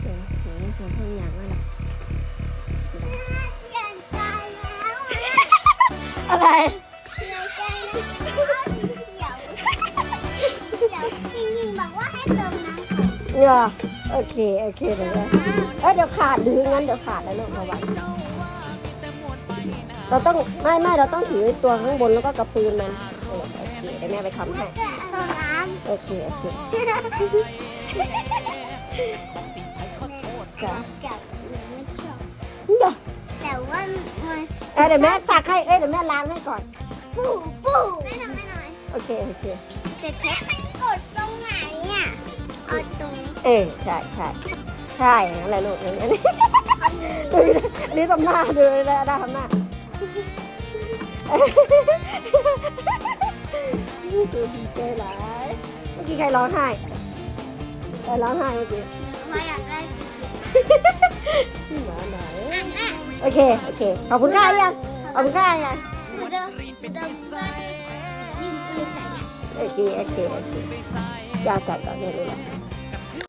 เสียวเราทำอย่างนั้นแหละเจียนใจแล้วอะไรเปลี่ยนใจแล้วเอาสีเขียวเขียวจริงๆบอกว่าให้เติมน้ำก่อนเหรอโอเค โอเคเดี๋ยวนะเอ้ยเดี๋ยวขาดดื้องั้นเดี๋ยวขาดแล้วลูกระวังเราต้องไม่ไม่เราต้องถือตัวข้างบนแล้วก็กระปืนมันโอเคเดี๋ยวแม่ไปทำให้เติมน้โอเค โอเค เดี๋ยวแต่ว่ามันเอ้ยเดี๋ยวแม่สักให้ เอ้ยเดี๋ยวแม่ล้างให้ก่อน ปูปูไม่ทำให้หน่อยโอเคโอเคเด็กเพชรมันกดตรงไหนอะเอาตรงนี้เออใช่ใช่ใช่อย่างนั้นแหละลูกอย่างนี้นดูดิอันนี้ทำหน้าดูเลยนะได้ทำหน้าดูดีใจหลายเมื่อกี้ใครร้องไห้ใครร้องไห้เมื่อกี้เพราะอยากได้ โอเค โอเค ขอบคุณค่ายังขอบคุณค่ายังหนูเดินหนูเดินเพื่อนยิงปืนใส่เนี่ย โอเค โอเค โอเคยาจัดก่อนเนี่ยเลยละ